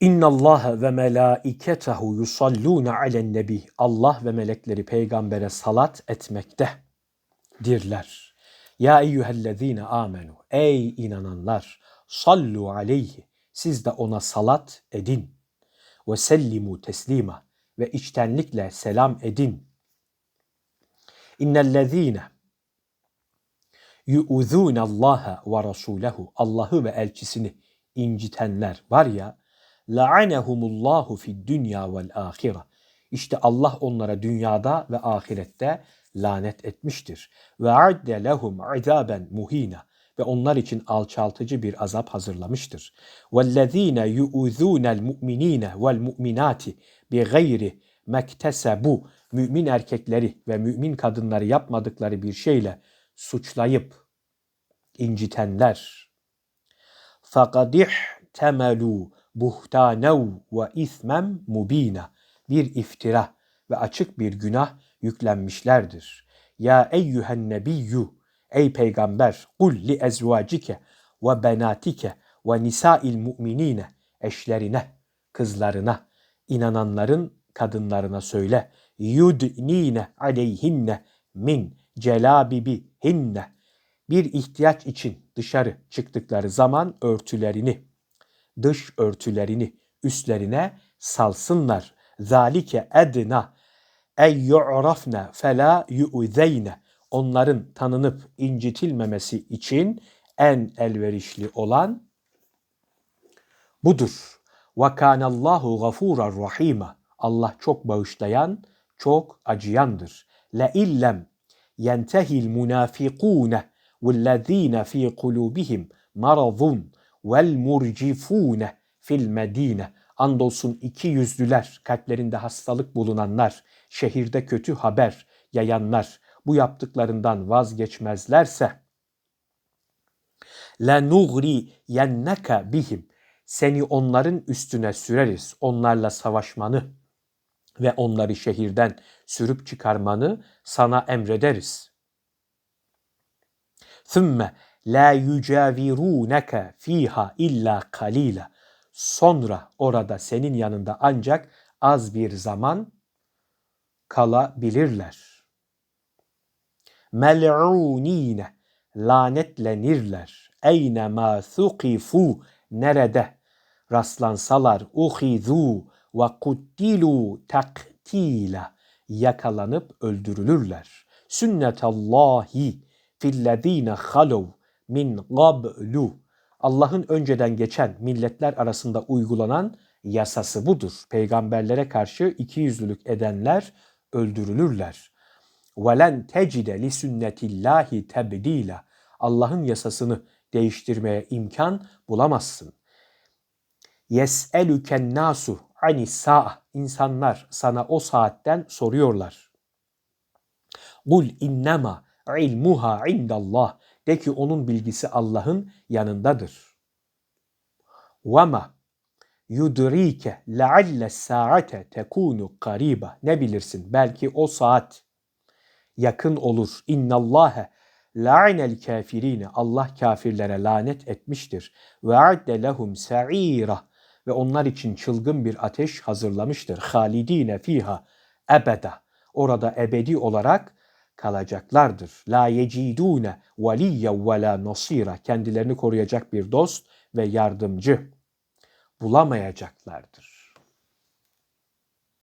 İnna Allah ve melaiketehu yusalluna alen nebi. Allah ve melekleri peygambere salat etmektedirler. Ya eyyühellezine amenu. Ey inananlar. Sallu aleyhi. Siz de ona salat edin. Ve sellimu teslima. Ve içtenlikle selam edin. İnnellezine yu'zûne Allaha ve Rasulehu. Allah'ı ve elçisini incitenler var ya la'anehumullahu fid dünya vel ahire. İşte Allah onlara dünyada ve ahirette lanet etmiştir. Ve adde lehum azaben muhina ve onlar için alçaltıcı bir azap hazırlamıştır. وَالَّذ۪ينَ يُؤُذُونَ الْمُؤْمِن۪ينَ وَالْمُؤْمِنَاتِ بِغَيْرِ مَكْتَسَبُوا Mümin erkekleri ve mümin kadınları yapmadıkları bir şeyle suçlayıp incitenler. فَقَدِحْ تَمَلُوا buhtanev ve ismem mubina bir iftira ve açık bir günah yüklenmişlerdir. Ya eyyühen nebiyyü ey peygamber kul li ezvacike ve benatike ve nisa'il mu'minine eşlerine, kızlarına, inananların kadınlarına söyle. Yudnine aleyhinne min celabibihinne. Bir ihtiyaç için dışarı çıktıkları zaman örtülerini dış örtülerini üstlerine salsınlar. Zalike edna ey yu'rafne fela yu'zeyne. Onların tanınıp incitilmemesi için en elverişli olan budur. Ve kânallâhu gafûrar rahîmâ. Allah çok bağışlayan, çok acıyandır. Le illem yentehil munafikûne vellezîne fî kulûbihim maradun vel murcifune fil medine. Andolsun iki yüzlüler, kalplerinde hastalık bulunanlar, şehirde kötü haber yayanlar bu yaptıklarından vazgeçmezlerse la nugri yenneka bihim seni onların üstüne süreriz. Onlarla savaşmanı ve onları şehirden sürüp çıkarmanı sana emrederiz. Thümme la yucavirunaka fiha illa kalila. Sonra orada senin yanında ancak az bir zaman kalabilirler. Mel'unine lanetlenirler. Eyne ma thuqifu nerede rastlansalar uhizu ve kuttilu taktila yakalanıp öldürülürler. Sünnetallahi fillezine halov min gablu. Allah'ın önceden geçen milletler arasında uygulanan yasası budur. Peygamberlere karşı ikiyüzlülük edenler öldürülürler. وَلَنْ تَجِدَ لِسُنَّةِ اللّٰهِ تَبْد۪يلًا Allah'ın yasasını değiştirmeye imkan bulamazsın. يَسْأَلُكَ النَّاسُ عَنِ السَّاءَ İnsanlar sana o saatten soruyorlar. قُلْ اِنَّمَا عِلْمُهَا عِنْدَ اللّٰهِ de ki onun bilgisi Allah'ın yanındadır. Vama yudrike lealle saate tekunu kariba. Ne bilirsin? Belki o saat yakın olur. İnnallâhe la'inel kafirine. Allah kafirlere lanet etmiştir. Ve adde lehum sa'ira. Ve onlar için çılgın bir ateş hazırlamıştır. Halidine fiha ebeda. Orada ebedi olarak kalacaklardır. La yecidune veliyye ve la nasira. Kendilerini koruyacak bir dost ve yardımcı bulamayacaklardır.